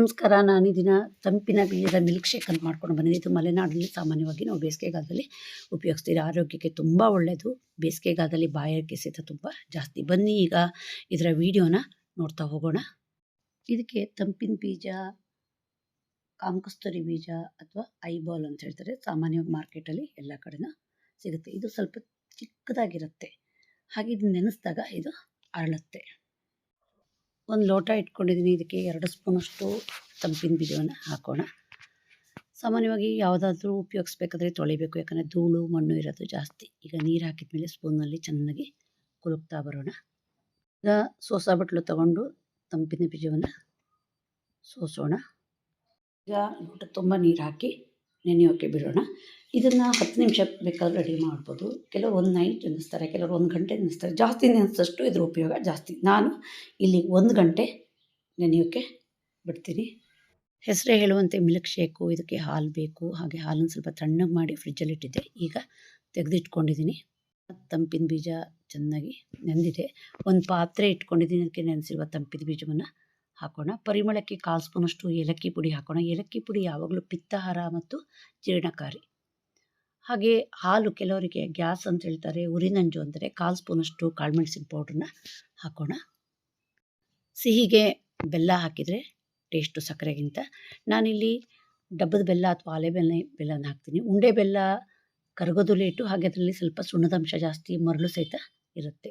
ನಮಸ್ಕಾರ, ನಾನು ದಿನ ತಂಪಿನ ಬೀಜದ ಮಿಲ್ಕ್ ಶೇಕ್ ಅಂತ ಮಾಡ್ಕೊಂಡು ಬಂದಿದ್ದೆ ಇದು ಮಲೆನಾಡಲ್ಲಿ ಸಾಮಾನ್ಯವಾಗಿ ನಾವು ಬೇಸಿಗೆಗಾಲದಲ್ಲಿ ಉಪಯೋಗಿಸ್ತೀರಿ ಆರೋಗ್ಯಕ್ಕೆ ತುಂಬ ಒಳ್ಳೆಯದು ಬೇಸಿಗೆಗಾಲದಲ್ಲಿ ಬಾಯಾರಿಕೆ ಸಹಿತ ತುಂಬ ಜಾಸ್ತಿ. ಬನ್ನಿ ಈಗ ಇದರ ವಿಡಿಯೋನ ನೋಡ್ತಾ ಹೋಗೋಣ. ಇದಕ್ಕೆ ತಂಪಿನ ಬೀಜ ಕಾಮಕಸ್ತೂರಿ ಬೀಜ ಅಥವಾ ಐಬಾಲ್ ಅಂತ ಹೇಳ್ತಾರೆ. ಸಾಮಾನ್ಯವಾಗಿ ಮಾರ್ಕೆಟಲ್ಲಿ ಎಲ್ಲ ಕಡೆನೂ ಸಿಗುತ್ತೆ. ಇದು ಸ್ವಲ್ಪ ಚಿಕ್ಕದಾಗಿರುತ್ತೆ. ಹಾಗೆ ಇದು ನೆನೆಸಿದಾಗ ಇದು ಅರಳುತ್ತೆ. ಒಂದು ಲೋಟ ಇಟ್ಕೊಂಡಿದ್ದೀನಿ. ಇದಕ್ಕೆ ಎರಡು ಸ್ಪೂನಷ್ಟು ತಂಪಿನ ಬೀಜವನ್ನು ಹಾಕೋಣ. ಸಾಮಾನ್ಯವಾಗಿ ಯಾವುದಾದ್ರೂ ಉಪಯೋಗಿಸ್ಬೇಕಾದ್ರೆ ತೊಳಿಬೇಕು. ಯಾಕಂದರೆ ಧೂಳು, ಮಣ್ಣು ಇರೋದು ಜಾಸ್ತಿ. ಈಗ ನೀರು ಹಾಕಿದ ಮೇಲೆ ಸ್ಪೂನಲ್ಲಿ ಚೆನ್ನಾಗಿ ಕುಲುಕ್ತಾ ಬರೋಣ. ಈಗ ಸೋಸಾ ಬಟ್ಲು ತಗೊಂಡು ತಂಪಿನ ಬೀಜವನ್ನು ಸೋಸೋಣ. ಈಗ ಲೋಟ ತುಂಬ ನೀರು ಹಾಕಿ ನೆನೆಯೋಕ್ಕೆ ಬಿಡೋಣ. ಇದನ್ನು ಹತ್ತು ನಿಮಿಷ ಬೇಕಾದ್ರೂ ರೆಡಿ ಮಾಡ್ಬೋದು. ಕೆಲವರು ಒಂದು ನೈಟ್ ನೆನೆಸ್ತಾರೆ ಕೆಲವರು ಒಂದು ಗಂಟೆ ನೆನೆಸ್ತಾರೆ ಜಾಸ್ತಿ ನೆನೆಸಷ್ಟು ಇದ್ರ ಉಪಯೋಗ ಜಾಸ್ತಿ. ನಾನು ಇಲ್ಲಿ ಒಂದು ಗಂಟೆ ನೆನೆಯೋಕ್ಕೆ ಬಿಡ್ತೀನಿ. ಹೆಸರೇ ಹೇಳುವಂತೆ ಮಿಲ್ಕ್ ಶೇಕು ಇದಕ್ಕೆ ಹಾಲು ಬೇಕು. ಹಾಗೆ ಹಾಲನ್ನು ಸ್ವಲ್ಪ ತಣ್ಣಗೆ ಮಾಡಿ ಫ್ರಿಜ್ಜಲ್ಲಿ ಇಟ್ಟಿದ್ದೆ. ಈಗ ತೆಗೆದಿಟ್ಕೊಂಡಿದ್ದೀನಿ. ತಂಪಿನ ಬೀಜ ಚೆನ್ನಾಗಿ ನೆಂದಿದೆ. ಒಂದು ಪಾತ್ರೆ ಇಟ್ಕೊಂಡಿದ್ದೀನಿ. ಅದಕ್ಕೆ ನೆನೆಸಿರುವ ತಂಪಿದ ಬೀಜವನ್ನು ಹಾಕೋಣ. ಪರಿಮಳಕ್ಕೆ ಕಾಲು ಸ್ಪೂನಷ್ಟು ಏಲಕ್ಕಿ ಪುಡಿ ಹಾಕೋಣ. ಏಲಕ್ಕಿ ಪುಡಿ ಯಾವಾಗಲೂ ಪಿತ್ತಹಾರ ಮತ್ತು ಜೀರ್ಣಕಾರಿ. ಹಾಗೆ ಹಾಲು ಕೆಲವರಿಗೆ ಗ್ಯಾಸ್ ಅಂತ ಹೇಳ್ತಾರೆ, ಉರಿನಂಜು ಅಂದರೆ ಕಾಲು ಸ್ಪೂನಷ್ಟು ಕಾಳುಮೆಣಸಿನ ಪೌಡ್ರನ್ನ ಹಾಕೋಣ. ಸಿಹಿಗೆ ಬೆಲ್ಲ ಹಾಕಿದರೆ ಟೇಸ್ಟು ಸಕ್ಕರೆಗಿಂತ. ನಾನಿಲ್ಲಿ ಡಬ್ಬದ ಬೆಲ್ಲ ಅಥವಾ ಆಲೆ ಬೆಲ್ಲ, ಬೆಲ್ಲನ ಹಾಕ್ತೀನಿ. ಉಂಡೆ ಬೆಲ್ಲ ಕರಗೋದು ಲೇಟು, ಹಾಗೆ ಅದರಲ್ಲಿ ಸ್ವಲ್ಪ ಸುಣ್ಣದಂಶ ಜಾಸ್ತಿ ಮರಳು ಸಹಿತ ಇರುತ್ತೆ.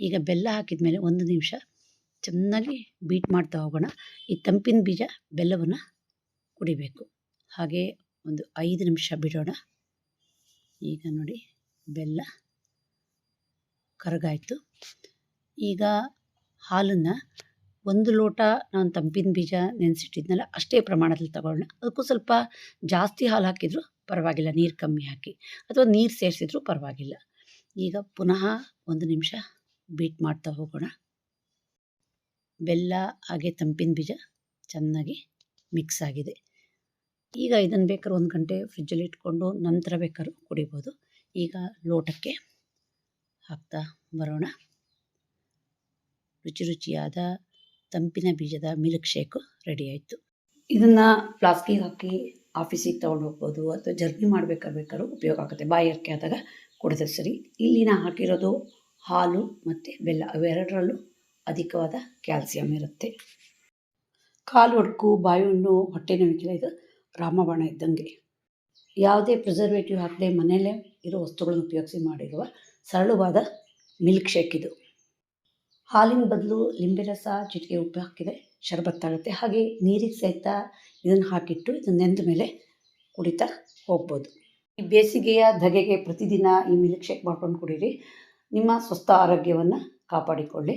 ಈಗ ಬೆಲ್ಲ ಹಾಕಿದ ಮೇಲೆ ಒಂದು ನಿಮಿಷ ಚೆನ್ನಾಗಿ ಬೀಟ್ ಮಾಡ್ತಾ ಹೋಗೋಣ. ಈ ತಂಪಿನ ಬೀಜ ಬೆಲ್ಲವನ್ನು ಕುಡಿಬೇಕು. ಹಾಗೆ ಒಂದು ಐದು ನಿಮಿಷ ಬಿಡೋಣ. ಈಗ ನೋಡಿ, ಬೆಲ್ಲ ಕರಗಾಯಿತು. ಈಗ ಹಾಲನ್ನು ಒಂದು ಲೋಟ ನಾನು ತಂಪಿನ ಬೀಜ ನೆನೆಸಿಟ್ಟಿದ್ನಲ್ಲ, ಅಷ್ಟೇ ಪ್ರಮಾಣದಲ್ಲಿ ತಗೊಳ್ಳೋಣ. ಅದಕ್ಕೂ ಸ್ವಲ್ಪ ಜಾಸ್ತಿ ಹಾಲು ಹಾಕಿದರೂ ಪರವಾಗಿಲ್ಲ, ನೀರು ಕಮ್ಮಿ ಹಾಕಿ. ಅಥವಾ ನೀರು ಸೇರಿಸಿದ್ರೂ ಪರವಾಗಿಲ್ಲ. ಈಗ ಪುನಃ ಒಂದು ನಿಮಿಷ ಬೀಟ್ ಮಾಡ್ತಾ ಹೋಗೋಣ. ಬೆಲ್ಲ, ಹಾಗೆ ತಂಪಿನ ಬೀಜ ಚೆನ್ನಾಗಿ ಮಿಕ್ಸ್ ಆಗಿದೆ. ಈಗ ಇದನ್ನು ಬೇಕಾದ್ರೆ ಒಂದು ಗಂಟೆ ಫ್ರಿಜ್ಜಲ್ಲಿ ಇಟ್ಕೊಂಡು ನಂತರ ಬೇಕಾದ್ರೂ ಕುಡಿಬೋದು. ಈಗ ಲೋಟಕ್ಕೆ ಹಾಕ್ತಾ ಬರೋಣ. ರುಚಿ ರುಚಿಯಾದ ತಂಪಿನ ಬೀಜದ ಮಿಲ್ಕ್ ಶೇಕು ರೆಡಿ ಆಯಿತು. ಇದನ್ನು ಫ್ಲಾಸ್ಕಿಗೆ ಹಾಕಿ ಆಫೀಸಿಗೆ ತೊಗೊಂಡು ಹೋಗ್ಬೋದು, ಅಥವಾ ಜರ್ನಿ ಮಾಡಬೇಕಾದ್ರೆ ಉಪಯೋಗ ಆಗುತ್ತೆ. ಬಾಯಾರಿಕೆ ಆದಾಗ ಕುಡಿದ್ರೆ ಸರಿ. ಇಲ್ಲಿ ನಾ ಹಾಕಿರೋದು ಹಾಲು ಮತ್ತು ಬೆಲ್ಲ, ಅವೆರಡರಲ್ಲೂ ಅಧಿಕವಾದ ಕ್ಯಾಲ್ಸಿಯಂ ಇರುತ್ತೆ. ಕಾಲು ಒಡ್ಕು ಬಾಯಿಹಣ್ಣು ಹೊಟ್ಟೆ ನೋವಿಗೆಲ್ಲ ಇದು ರಾಮಬಾಣ ಇದ್ದಂಗೆ. ಯಾವುದೇ ಪ್ರಿಸರ್ವೇಟಿವ್ ಹಾಕದೆ ಮನೆಯಲ್ಲೇ ಇರೋ ವಸ್ತುಗಳನ್ನು ಉಪಯೋಗಿಸಿ ಮಾಡಿರುವ ಸರಳವಾದ ಮಿಲ್ಕ್ ಶೇಕ್ ಇದು. ಹಾಲಿನ ಬದಲು ಲಿಂಬೆ ರಸ, ಚಿಟಿಕೆ ಉಪ್ಪು ಹಾಕಿದರೆ ಶರಬತ್ತಾಗುತ್ತೆ ಹಾಗೆ ನೀರಿಗೆ ಸಹಿತ ಇದನ್ನು ಹಾಕಿಟ್ಟು ಇದನ್ನು ನೆಂದ ಮೇಲೆ ಕುಡಿತಾ ಹೋಗ್ಬೋದು. ಈ ಬೇಸಿಗೆಯ ಧಗೆಗೆ ಪ್ರತಿದಿನ ಈ ಮಿಲ್ಕ್ ಶೇಕ್ ಮಾಡ್ಕೊಂಡು ಕುಡೀರಿ. ನಿಮ್ಮ ಸ್ವಸ್ಥ ಆರೋಗ್ಯವನ್ನು ಕಾಪಾಡಿಕೊಳ್ಳಿ.